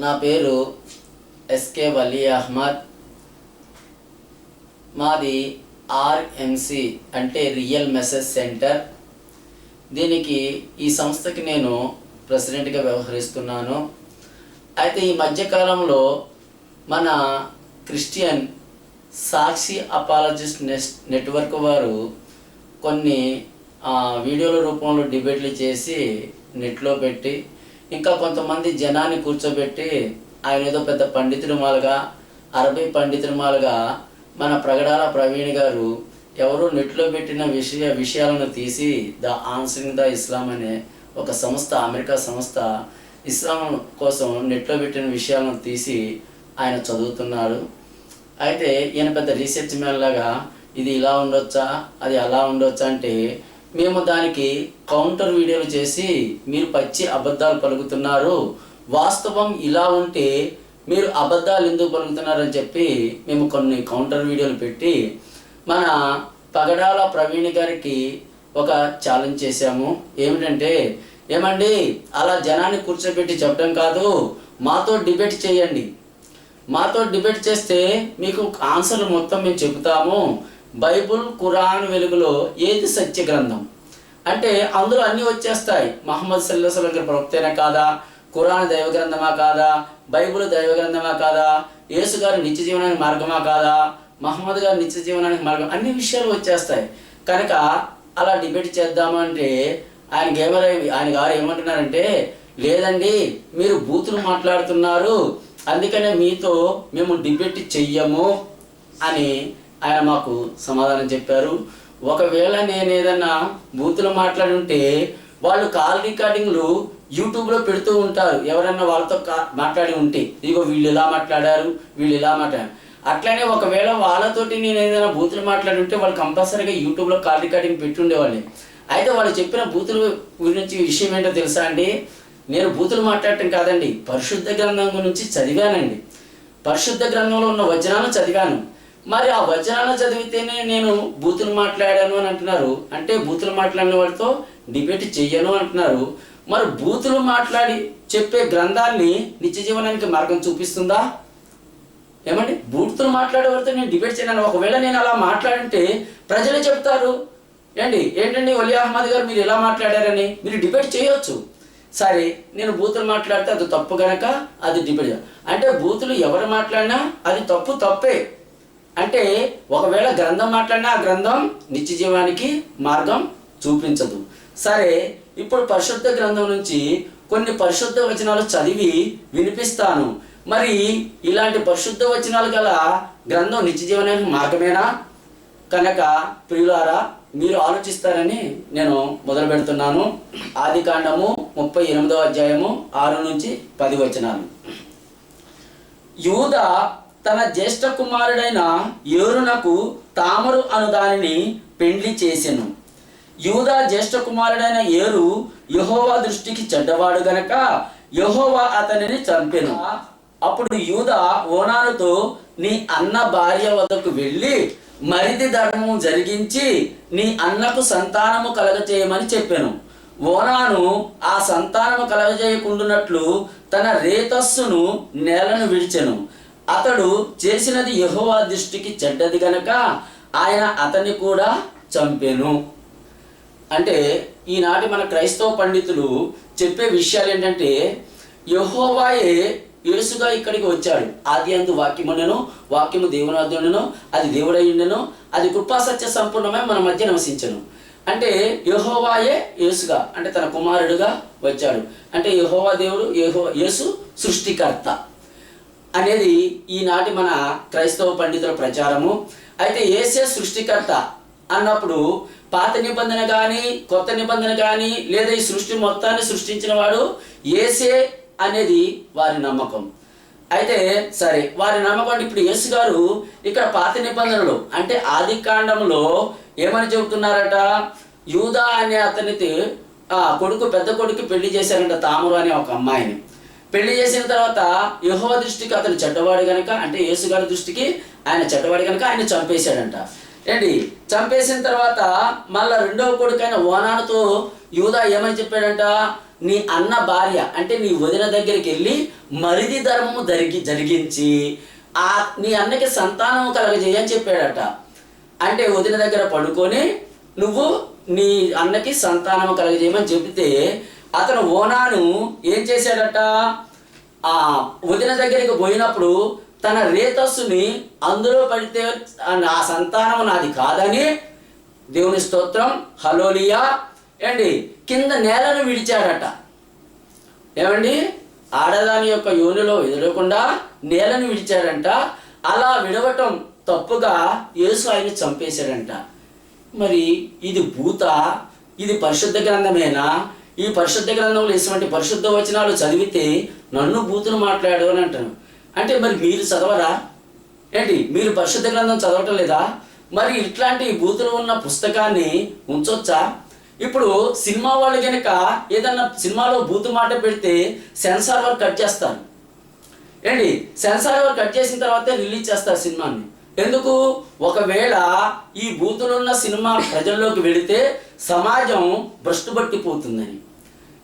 నా పేరు ఎస్కే వలీ అహ్మద్. మాది ఆర్ఎంసి అంటే రియల్ మెసేజ్ సెంటర్ దీనికి ఈ సంస్థకి నేను ప్రెసిడెంట్గా వ్యవహరిస్తున్నాను. అయితే ఈ మధ్యకాలంలో మన క్రిస్టియన్ సాక్షి అపాలజిస్ట్ నెట్వర్క్ వారు కొన్ని వీడియోల రూపంలో డిబేట్లు చేసి నెట్లో పెట్టి ఇంకా కొంతమంది జనాన్ని కూర్చోబెట్టి ఆయన ఏదో పెద్ద పండితుడిమాలుగా అరబీ పండితుడిమాలుగా మన ప్రగడాల ప్రవీణ్ గారు ఎవరో నెట్లో పెట్టిన విషయ విషయాలను తీసి ద ఆన్సరింగ్ ద ఇస్లాం అనే ఒక సంస్థ అమెరికా సంస్థ ఇస్లాం కోసం నెట్లో పెట్టిన విషయాలను తీసి ఆయన చదువుతున్నారు. అయితే ఈయన పెద్ద రీసెర్చ్ మ్యాన్ లాగా ఇది ఇలా ఉండొచ్చా అది అలా ఉండొచ్చా అంటే మేము దానికి కౌంటర్ వీడియోలు చేసి మీరు పచ్చి అబద్ధాలు పలుకుతున్నారు. వాస్తవం ఇలా ఉంటే మీరు అబద్ధాలు ఎందుకు పలుకుతున్నారని చెప్పి మేము కొన్ని కౌంటర్ వీడియోలు పెట్టి మన పగడాల ప్రవీణ్ గారికి ఒక ఛాలెంజ్ చేశాము. ఏమిటంటే ఏమండి అలా జనాన్ని కూర్చోబెట్టి చెప్పడం కాదు మాతో డిబేట్ చేయండి. మాతో డిబేట్ చేస్తే మీకు ఆన్సర్లు మొత్తం మేము చెబుతాము. బైబుల్ ఖురాన్ వెలుగులో ఏది సత్య గ్రంథం అంటే అందులో అన్నీ వచ్చేస్తాయి. మహమ్మద్ సల్లాహం గారి ప్రవక్తేనా కాదా ఖురాన్ దైవ గ్రంథమా కాదా బైబుల్ దైవ గ్రంథమా కాదా యేసు గారి నిత్య జీవనానికి మార్గమా కాదా మహమ్మద్ గారి నిత్య జీవనానికి మార్గం అన్ని విషయాలు వచ్చేస్తాయి. కనుక అలా డిబేట్ చేద్దామంటే ఆయన ఆయనకి ఆయన గారు ఏమంటున్నారంటే లేదండి మీరు బూతులు మాట్లాడుతున్నారు అందుకనే మీతో మేము డిబేట్ చెయ్యము అని ఆయన మాకు సమాధానం చెప్పారు. ఒకవేళ నేను ఏదన్నా బూతులు మాట్లాడి ఉంటే వాళ్ళు కాల్ రికార్డింగ్లు యూట్యూబ్లో పెడుతూ ఉంటారు. ఎవరైనా వాళ్ళతో మాట్లాడి ఉంటే. ఇదిగో వీళ్ళు ఇలా మాట్లాడారు వీళ్ళు ఇలా మాట్లాడారు. అట్లనే ఒకవేళ వాళ్ళతోటి నేను ఏదైనా బూతులు మాట్లాడి ఉంటే వాళ్ళు కంపల్సరీగా యూట్యూబ్లో కాల్ రికార్డింగ్ పెట్టుండేవాళ్ళే. అయితే వాళ్ళు చెప్పిన బూతుల గురించి విషయం ఏంటో తెలుసా అండి? నేను బూతులు మాట్లాడటం కాదండి. పరిశుద్ధ గ్రంథం గురించి చదివానండి. పరిశుద్ధ గ్రంథంలో ఉన్న వచనాలను చదివాను. మరి ఆ వచనాలను చదివితేనే నేను బూతులు మాట్లాడాను అని అంటున్నారు. అంటే బూతులు మాట్లాడిన వాళ్ళతో డిబేట్ చెయ్యను అంటున్నారు. మరి బూతులు మాట్లాడి చెప్పే గ్రంథాన్ని నిత్య జీవనానికి మార్గం చూపిస్తుందా? ఏమండి? బూతులు మాట్లాడే వారితో నేను డిబేట్ చేయను. ఒకవేళ నేను అలా మాట్లాడింటే ప్రజలు చెప్తారు. ఏంటి? ఏంటండి ఒలి అహ్మద్ గారు మీరు ఎలా మాట్లాడారని? మీరు డిబేట్ చేయొచ్చు. సరే నేను బూతులు మాట్లాడితే అది తప్పు కనుక అది డిబేట్ అంటే బూతులు ఎవరు మాట్లాడినా అది తప్పు తప్పే. అంటే ఒకవేళ గ్రంథం మాట్లాడినా ఆ గ్రంథం నిత్య జీవానికి మార్గం చూపించదు. సరే ఇప్పుడు పరిశుద్ధ గ్రంథం నుంచి కొన్ని పరిశుద్ధ వచనాలు చదివి వినిపిస్తాను. మరి ఇలాంటి పరిశుద్ధ వచనాలు గల గ్రంథం నిత్య జీవనానికి మార్గమేనా? కనుక ప్రియులారా మీరు ఆలోచిస్తారని నేను మొదలు పెడుతున్నాను. ఆది కాండము ముప్పై ఎనిమిదవ అధ్యాయము ఆరు నుంచి పది వచనాలు. యూద తన జ్యేష్ఠ కుమారుడైన యోరునకు తామరు అను దానిని పెండ్లి చేసెను. యూదా జ్యేష్ఠ కుమారుడైన ఏరు యహోవా దృష్టికి చెడ్డవాడు గనక యహోవా అతనిని చంపెను. అప్పుడు యూదా ఓనానుతో నీ అన్న భార్య వద్దకు వెళ్ళి మరిది ధర్మం జరిగించి నీ అన్నకు సంతానము కలగచేయమని చెప్పాను. ఓనాను ఆ సంతానము కలగజేయకుండునట్లు తన రేతస్సును నేలను విడిచెను. అతడు చేసినది యహోవా దృష్టికి చెడ్డది గనక ఆయన అతన్ని కూడా చంపెను. అంటే ఈనాటి మన క్రైస్తవ పండితులు చెప్పే విషయాలు ఏంటంటే యహోవాయే యేసుగా ఇక్కడికి వచ్చాడు. ఆది అందు వాక్యముండెను వాక్యము దేవుని అది దేవుడై అది కృపా సత్య సంపూర్ణమై మన మధ్య నివసించను. అంటే యహోవాయే యేసుగా అంటే తన కుమారుడుగా వచ్చాడు. అంటే యహోవా దేవుడు యహో యేసు సృష్టికర్త. అనేది ఈనాటి మన క్రైస్తవ పండితుల ప్రచారము. అయితే ఏసే సృష్టికర్త అన్నప్పుడు పాత నిబంధన కానీ కొత్త నిబంధన కానీ లేదా ఈ సృష్టి మొత్తాన్ని సృష్టించిన వాడు ఏసే అనేది వారి నమ్మకం. అయితే సరే వారి నమ్మకం అంటే ఇప్పుడు యేసు గారు ఇక్కడ పాత నిబంధనలు అంటే ఆది కాండంలో ఏమని చెబుతున్నారట? యూదా అనే అతనికి ఆ కొడుకు పెద్ద కొడుకు పెళ్ళి చేశారంట తామరు అనే ఒక అమ్మాయిని. పెళ్ళి చేసిన తర్వాత యెహోవా దృష్టికి అతను చెడ్డవాడు గనక అంటే యేసు గారి దృష్టికి ఆయన చెడ్డవాడు గనక ఆయన చంపేశాడంట. ఏంటి? చంపేసిన తర్వాత మళ్ళా రెండవ కొడుకైన ఓనానుతో యూదా ఏమని చెప్పాడంట? నీ అన్న భార్య అంటే నీ వదిన దగ్గరికి వెళ్ళి మరిది ధర్మము జరిగి జరిగించి ఆ నీ అన్నకి సంతానం కలగజేయని చెప్పాడట. అంటే వదిన దగ్గర పడుకొని నువ్వు నీ అన్నకి సంతానం కలగజేయమని చెబితే అతను ఓనాను ఏం చేశాడట? ఆ వదిన దగ్గరికి పోయినప్పుడు తన రేతస్సుని అందులో పడితే ఆ సంతానం నాది కాదని దేవుని స్తోత్రం హలోలియా ఏండి కింద నేలను విడిచాడట. ఏమండి? ఆడదాని యొక్క యోనిలో ఎదురకుండా నేలను విడిచాడంట. అలా విడవటం తప్పుగా యేసు ఆయన చంపేశాడంట. మరి ఇది భూత ఇది పరిశుద్ధ గ్రంథమేనా? ఈ పరిశుద్ధ గ్రంథంలో ఇటువంటి పరిశుద్ధ వచనాలు చదివితే నన్ను బూతులు మాట్లాడు అని అంటాను అంటే మరి మీరు చదవరా? ఏంటి మీరు పరిశుద్ధ గ్రంథం చదవటం లేదా? మరి ఇట్లాంటి బూతులు ఉన్న పుస్తకాన్ని ఉంచొచ్చా? ఇప్పుడు సినిమా వాళ్ళు కనుక ఏదన్నా సినిమాలో బూతు మాట పెడితే సెన్సార్ వర్క్ కట్ చేస్తారు. ఏంటి సెన్సార్ వర్క్ కట్ చేసిన తర్వాతే రిలీజ్ చేస్తారు సినిమాని. ఎందుకు? ఒకవేళ ఈ బూతులున్న సినిమా ప్రజల్లోకి వెళితే సమాజం భ్రష్టుపట్టిపోతుందని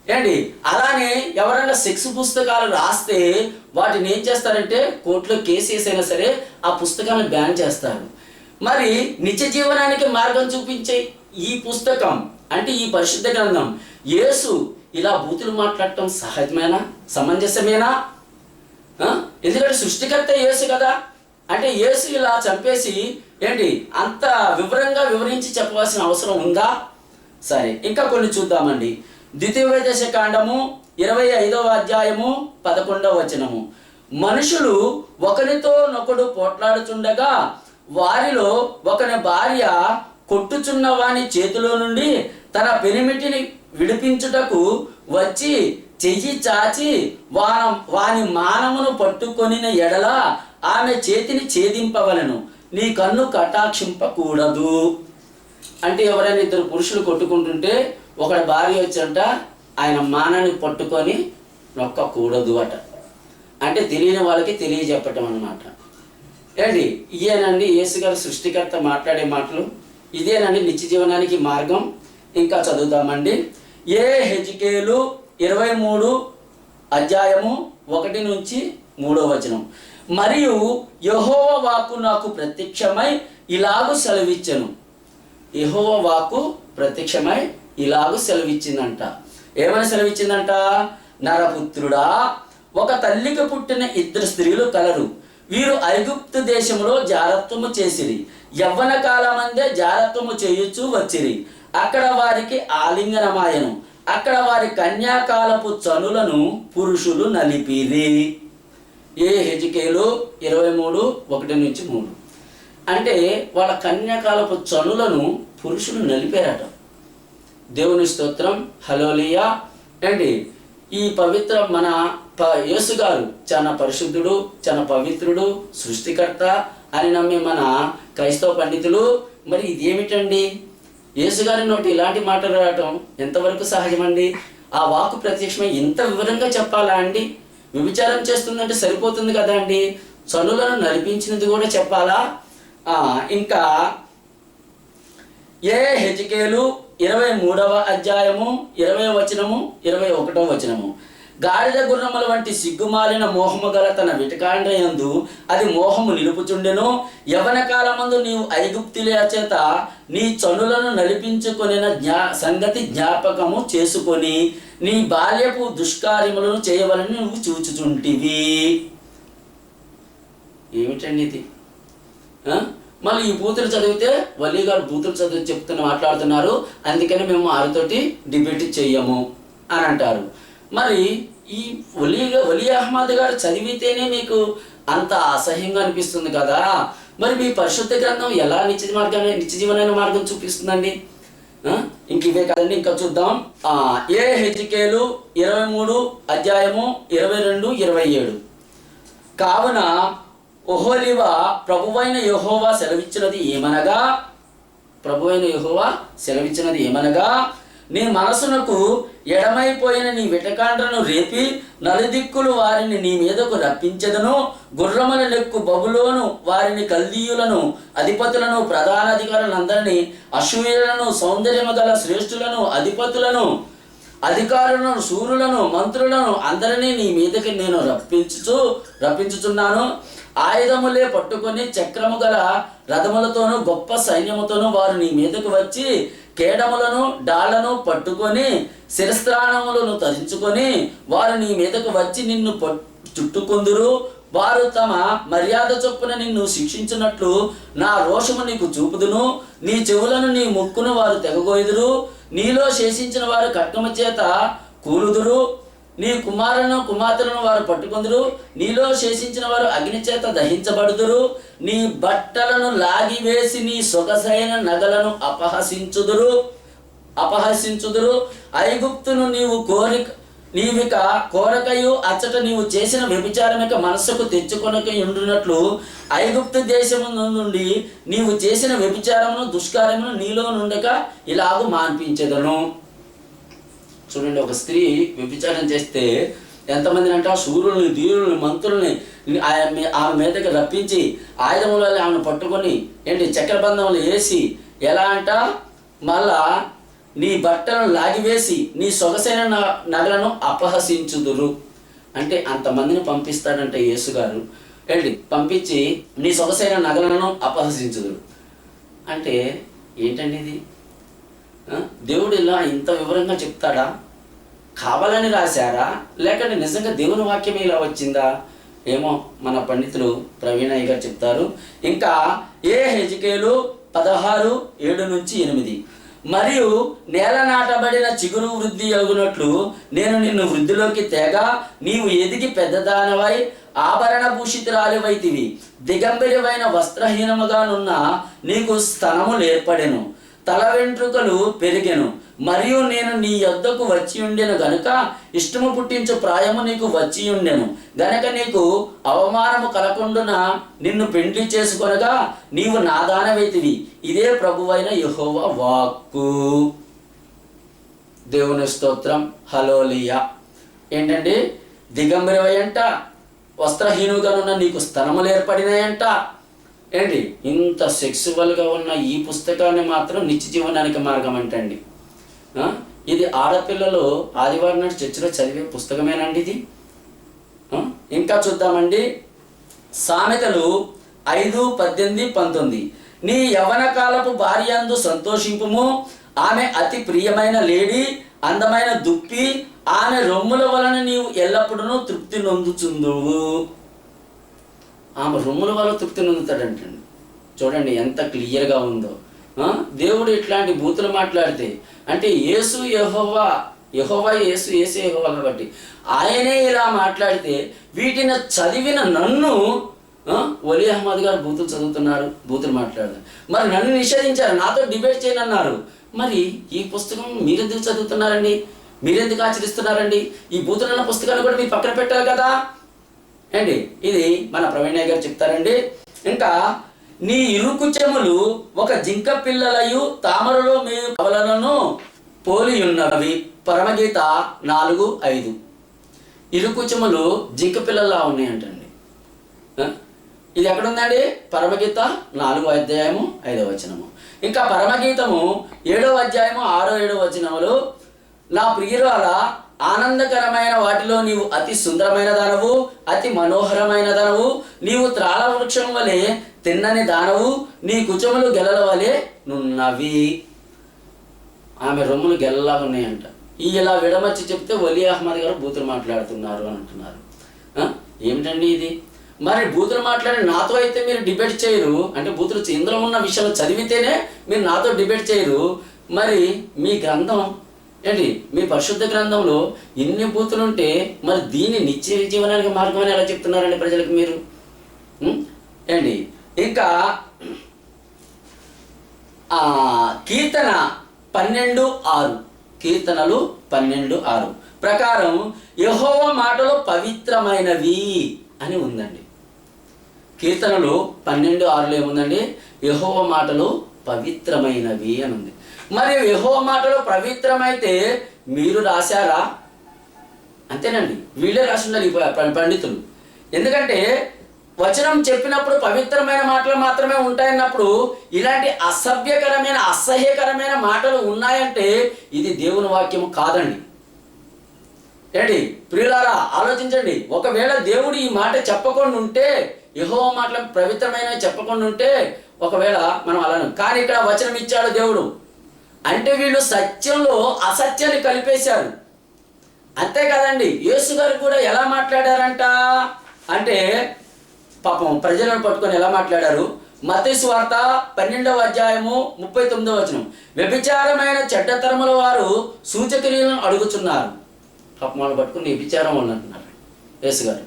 ఏంటి? అలానే ఎవరైనా సెక్స్ పుస్తకాలు రాస్తే వాటిని ఏం చేస్తారంటే కోర్టులో కేసు వేసైనా సరే ఆ పుస్తకాన్ని బ్యాన్ చేస్తారు. మరి నిత్య జీవనానికి మార్గం చూపించే ఈ పుస్తకం అంటే ఈ పరిశుద్ధ గ్రంథం యేసు ఇలా బూతులు మాట్లాడటం సహజమేనా? సమంజసమేనా? ఎందుకంటే సృష్టికర్త యేసు కదా. అంటే యేసు ఇలా చంపేసి ఏంటి అంత వివరంగా వివరించి చెప్పవలసిన అవసరం ఉందా? సరే ఇంకా కొన్ని చూద్దామండి. ద్వితీయోపదేశ కాండము ఇరవై ఐదవ అధ్యాయము పదకొండవ వచనము. మనుషులు ఒకరితో నొకడు పోట్లాడుచుండగా వారిలో ఒకని భార్య కొట్టుచున్న వాని చేతిలో నుండి తన పెనిమిటిని విడిపించుటకు వచ్చి చెయ్యి చాచి వాన వాని మానమును పట్టుకొనిన ఎడల ఆమె చేతిని ఛేదింపవలను. నీ కన్ను కటాక్షింపకూడదు. అంటే ఎవరైనా ఇద్దరు పురుషులు కొట్టుకుంటుంటే ఒకడు భార్య వచ్చంట ఆయన మానాన్ని పట్టుకొని నొక్కకూడదు అట. అంటే తెలియని వాళ్ళకి తెలియజెప్పటం అనమాట ఏండి ఇదేనండి యేసుగారు సృష్టికర్త మాట్లాడే మాటలు. ఇదేనండి నిత్య జీవనానికి మార్గం. ఇంకా చదువుతామండి. ఏ హెజికేలు ఇరవై మూడు అధ్యాయము ఒకటి నుంచి మూడో వచనం. మరియు యెహోవా వాకు నాకు ప్రత్యక్షమై ఇలాగు సెలవిచ్చను. యెహోవా వాకు ప్రత్యక్షమై ఇలాగూ సెలవిచ్చిందంట. ఏమని సెలవిచ్చిందంట? నరపుత్రుడా ఒక తల్లికి పుట్టిన ఇద్దరు స్త్రీలు కలరు. వీరు ఐగుప్తు దేశంలో జారత్వము చేసిరి. యవ్వన కాలమందే జారత్వము చేయుచు వచ్చిరి. అక్కడ వారికి ఆలింగనమాయను. అక్కడ వారి కన్యాకాలపు చనులను పురుషులు నలిపిరి. ఏ హెజికేలు ఇరవై మూడు ఒకటి నుంచి మూడు. అంటే వాళ్ళ కన్యాకాలపు చనులను పురుషులు నలిపారట. దేవుని స్తోత్రం హలోలియా. అండి ఈ పవిత్ర మన ప యేసు గారు చాలా పరిశుద్ధుడు చాలా పవిత్రుడు సృష్టికర్త అని నమ్మే మన క్రైస్తవ పండితులు మరి ఇది ఏమిటండి యేసు గారి నోటి ఇలాంటి మాటలు రావటం ఎంతవరకు సహజమండి? ఆ వాకు ప్రత్యక్షమై ఇంత వివరంగా చెప్పాలా అండి? విభిచారం చేస్తుందంటే సరిపోతుంది కదా అండి? చనులను నడిపించినది కూడా చెప్పాలా? ఇంకా ఏ హెజికేలు ఇరవై మూడవ అధ్యాయము ఇరవై వచనము ఇరవై ఒకటవ వచనము. గాడిద గుర్రముల వంటి సిగ్గుమాలిన మోహము గల తన విటకాండ్రయందు అది మోహము నిలుపుచుండెను. యవన కాలమందు నీవు ఐగుప్తుల చేత నీ చనులను నడిపించుకొనిన జ్ఞా సంగతి జ్ఞాపకము చేసుకొని నీ బాల్యపు దుష్కార్యములను చేయవలని నువ్వు చూచుచుంటివి. ఏమిటండి ఇది? మళ్ళీ ఈ బూతులు చదివితే వల్లి గారు బూతులు చదివి చెప్తున్న మాట్లాడుతున్నారు. అందుకని మేము వారితోటి డిబేట్ చెయ్యము అని అంటారు. మరి ఈ వలీ వలీ అహ్మద్ గారు చదివితేనే మీకు అంత అసహ్యంగా అనిపిస్తుంది కదా? మరి మీ పరిశుద్ధ గ్రంథం ఎలా నిత్య మార్గాన్ని నిత్య జీవనమైన మార్గం చూపిస్తుందండి? ఇంక ఇవే కదండి ఇంకా చూద్దాం. ఏ హెచ్కేలు ఇరవై మూడు అధ్యాయము ఇరవై రెండు ఇరవై ఏడు. కావున ఒహోలివ ప్రభువైన యహోవా సెలవిచ్చినది ఏమనగా? ప్రభువైన యహోవా సెలవిచ్చినది ఏమనగా? నీ మనసునకు ఎడమైపోయిన నీ విటకాండ్రను రేపి నలుదిక్కులు వారిని నీ మీదకు రప్పించెదను. గుర్రముల లెక్కు బబులోను వారిని కల్దీయులను అధిపతులను ప్రధానాధికారులందరినీ అసూయులను సౌందర్యము గల శ్రేష్ఠులను అధిపతులను అధికారులను సూర్యులను మంత్రులను అందరినీ నీ మీదకి నేను రప్పించుచు రప్పించుచున్నాను. ఆయుధములే పట్టుకొని చక్రము గల రథములతోనూ గొప్ప సైన్యముతోనూ వారు నీ మీదకు వచ్చి కేడములను డాళ్ళను పట్టుకొని శిరస్త్రాణములను ధరించుకొని వారు నీ మీదకు వచ్చి నిన్ను చుట్టుకుందురు. వారు తమ మర్యాద చొప్పున నిన్ను శిక్షించినట్లు నా రోషము నీకు చూపుదును. నీ చెవులను నీ ముక్కును వారు తెగగోయుదురు. నీలో శేషించిన వారు ఖడ్గము చేత కూలుదురు. నీ కుమారులను కుమార్తెలను వారు పట్టుకుందరు. నీలో శేషించిన వారు అగ్ని చేత దహించబడుదురు. నీ బట్టలను లాగివేసి నీ సొగసైన నగలను అపహసించుదురు. అపహసించుదురు. ఐగుప్తును నీవు కోరిక నీవిక కోరకయు అచ్చట నీవు చేసిన వ్యభిచారమిక మనస్సుకు తెచ్చుకొనక ఉండునట్లు ఐగుప్తు దేశము నుండి నీవు చేసిన వ్యభిచారమును దుష్కార్యమును నీలో నుండక ఇలాగు మాన్పించెదను. చూడండి ఒక స్త్రీ వ్యభిచారం చేస్తే ఎంతమందిని అంటే సూర్యుల్ని ధీరుల్ని మంత్రుల్ని ఆమె మీ- ఆమె మీదకి రప్పించి ఆయుధముల ఆమెను పట్టుకొని ఏంటి చక్రబంధములు వేసి ఎలా అంట? మళ్ళా నీ బట్టలను లాగివేసి నీ సొగసైన నగలను అపహసించుదురు. అంటే అంతమందిని పంపిస్తాడంటే యేసుగారు ఏంటి పంపించి నీ సొగసైన నగలను అపహసించుదురు. అంటే ఏంటండి ఇది? దేవుడు ఇలా ఇంత వివరంగా చెప్తాడా? కావాలని రాశారా? లేకంటే నిజంగా దేవుని వాక్యమే ఇలా వచ్చిందా? ఏమో మన పండితులు ప్రవీణయ్య గారు చెప్తారు. ఇంకా ఏ హెజికేలు పదహారు ఏడు నుంచి ఎనిమిది. మరియు నేల నాటబడిన చిగురు వృద్ధి అగునట్లు నేను నిన్ను వృద్ధిలోకి తేగా నీవు ఎదిగి పెద్దదానవై ఆభరణ భూషితురాలివైతివి. దిగంబరివైన వస్త్రహీనముగానున్న నీకు స్థనములు ఏర్పడెను. తల వెంట్రుకలు పెరిగెను. మరియు నేను నీ యొద్దకు వచ్చి ఉండెను గనుక ఇష్టము పుట్టించు ప్రాయము నీకు వచ్చి ఉండెను. గనక నీకు అవమానము కలకుండున నిన్ను పెండ్లి చేసుకొనగా నీవు నాదానవైతివి ఇదే ప్రభువైన యహోవ వాక్కు. దేవుని స్తోత్రం. హలోలియా. ఏంటండి? దిగంబరివయంట వస్త్రహీనుగానున్న నీకు స్థలములు ఏర్పడినాయంట. ఏంటి? ఇంత సెక్సువల్గా ఉన్న ఈ పుస్తకాన్ని మాత్రం నిత్య జీవనానికి మార్గం అంటండి. ఇది ఆడపిల్లలు ఆదివారం నాడు చర్చిలో చదివే పుస్తకమేనండి ఇది? ఇంకా చూద్దామండి. సామెతలు ఐదు పద్దెనిమిది పంతొమ్మిది. నీ యవన కాలపు భార్యందు సంతోషింపుము. ఆమె అతి ప్రియమైన లేడీ అందమైన దుప్పి. ఆమె రొమ్ముల వలన నీవు ఎల్లప్పుడూ తృప్తి నొందుచుందువు. ఆమె రొమ్ముల వల్ల తృప్తి నొందుతాడంటండి చూడండి ఎంత క్లియర్గా ఉందో. దేవుడు ఇట్లాంటి బూతులు మాట్లాడితే అంటే యేసు యహోవా యహోవా యేసు యేసు యహోవా కాబట్టి ఆయనే ఇలా మాట్లాడితే వీటిని చదివిన నన్ను ఒలీ ఒలి అహ్మద్ గారు బూతులు చదువుతున్నారు బూతులు మాట్లాడారు మరి నన్ను నిషేధించారు నాతో డిబేట్ చేయను అన్నారు మరి ఈ పుస్తకం మీరెందుకు చదువుతున్నారండి? మీరెందుకు ఆచరిస్తున్నారండి? ఈ బూతులన్న పుస్తకాలు కూడా మీరు పక్కన పెట్టాలి కదా? అండి ఇది మన ప్రవీణ్య గారు చెప్తారండి. ఇంకా నీ ఇరుకు చెములు ఒక జింక పిల్లలయు తామరలో మీ కవలలను పోలి ఉన్నవి. పరమగీత నాలుగు ఐదు. ఇరుకు చెములు జింక పిల్లలా ఉన్నాయంటండి. ఇది ఎక్కడుందండి? పరమగీత నాలుగో అధ్యాయము ఐదవ వచనము. ఇంకా పరమగీతము ఏడవ అధ్యాయము ఆరో ఏడవ వచనములు. నా ప్రియురాల ఆనందకరమైన వాటిలో నీవు అతి సుందరమైన దానవు అతి మనోహరమైన దానవు నీవు త్రాళ వృక్షం వలె తిన్నని దానవు నీ కుచములు గెలల వలె నున్నవి. ఆమె రొమ్ములు గెల్లలా ఉన్నాయంట. ఈ ఇలా విడమర్చి చెప్తే వలీ అహ్మద్ గారు బూతులు మాట్లాడుతున్నారు అని అంటున్నారు. ఏమిటండి ఇది? మరి బూతులు మాట్లాడి నాతో అయితే మీరు డిబేట్ చేయరు. అంటే బూతులు ఇందులో ఉన్న విషయాలు చదివితేనే మీరు నాతో డిబేట్ చేయరు. మరి మీ గ్రంథం ఏంటి? మీ పరిశుద్ధ గ్రంథంలో ఇన్ని బూతులుంటే మరి దీన్ని నిత్య జీవనానికి మార్గం అని ఎలా చెప్తున్నారండి ప్రజలకు మీరు? ఏంటి? ఇంకా ఆ, కీర్తన పన్నెండు ఆరు. కీర్తనలు పన్నెండు ఆరు. ప్రకారం యహోవ మాటలు పవిత్రమైనవి అని ఉందండి. కీర్తనలు పన్నెండు ఆరులో ఏముందండి? యహోవ మాటలు పవిత్రమైనవి అని ఉంది మరి యహో మాటలు పవిత్రమైతే మీరు రాశారా? అంతేనండి. వీళ్ళే రాసిండాలి పండితులు. ఎందుకంటే వచనం చెప్పినప్పుడు పవిత్రమైన మాటలు మాత్రమే ఉంటాయన్నప్పుడు ఇలాంటి అసభ్యకరమైన అసహ్యకరమైన మాటలు ఉన్నాయంటే ఇది దేవుని వాక్యం కాదండి. ఏంటి? ప్రియులారా ఆలోచించండి. ఒకవేళ దేవుడు ఈ మాట చెప్పకుండా ఉంటే యహో మాటలు పవిత్రమైన చెప్పకుండా ఉంటే ఒకవేళ మనం అలా కానీ ఇక్కడ వచనం ఇచ్చాడు దేవుడు. అంటే వీళ్ళు సత్యంలో అసత్యాన్ని కలిపేశారు. అంతే కదండి. యేసు గారు కూడా ఎలా మాట్లాడారంట? అంటే పాపం ప్రజలను పట్టుకొని ఎలా మాట్లాడారు? మతేసు వార్త పన్నెండవ అధ్యాయము ముప్పై తొమ్మిదవ వచనం. వ్యభిచారమైన చెడ్డతరముల వారు సూచక్రియలను అడుగుతున్నారు పాపం వాళ్ళు పట్టుకుని వ్యభిచారం వాళ్ళు అంటున్నారు యేసు గారు.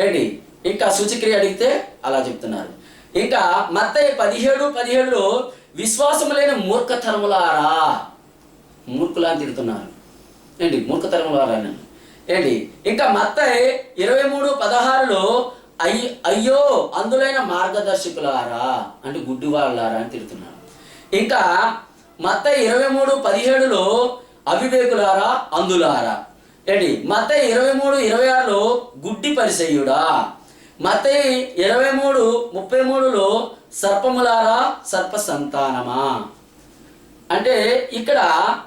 ఏంటి? ఇంకా సూచక్రియ అడిగితే అలా చెప్తున్నారు. ఇంకా మత్తయ్య పదిహేడు పదిహేడులో విశ్వాసం లేని మూర్ఖతరములారా మూర్ఖులా అని తిడుతున్నారు. ఏంటి? మూర్ఖతరములారా నేను ఏంటి? ఇంకా మత్తయ్య ఇరవై మూడు పదహారులో అయ్య అయ్యో అందులైన మార్గదర్శకులారా అంటే గుడ్డి వాళ్ళారా అని తిడుతున్నారు. ఇంకా మత్త ఇరవై మూడు పదిహేడులో అవివేకులారా అందులారా. ఏంటి? మత్త ఇరవై మూడు ఇరవై ఆరులో గుడ్డి పరిసయ్యుడా మత ఇరవై మూడు ముప్పై మూడులో సర్పములారా సర్ప సంతానమా అంటే ఇక్కడ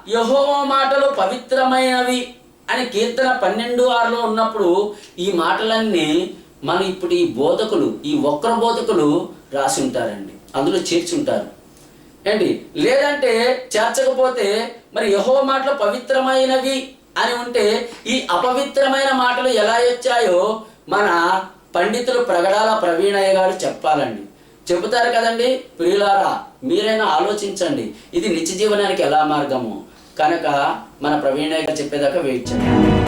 యహో మాటలు పవిత్రమైనవి అని కీర్తన పన్నెండు ఆరులో ఉన్నప్పుడు ఈ మాటలన్నీ మన ఇప్పుడు ఈ బోధకులు ఈ వక్ర బోధకులు రాసి ఉంటారండి అందులో చేర్చుంటారు. ఏంటి? లేదంటే చేర్చకపోతే మరి యహో మాటలు పవిత్రమైనవి అని ఉంటే ఈ అపవిత్రమైన మాటలు ఎలా వచ్చాయో మన పండితులు ప్రగడాల ప్రవీణయ్య గారు చెప్పాలండి. చెబుతారు కదండి ప్రియులారా మీరైనా ఆలోచించండి ఇది నిత్య జీవనానికి ఎలా మార్గము? కనుక మన ప్రవీణయ్య గారు చెప్పేదాకా వేయించండి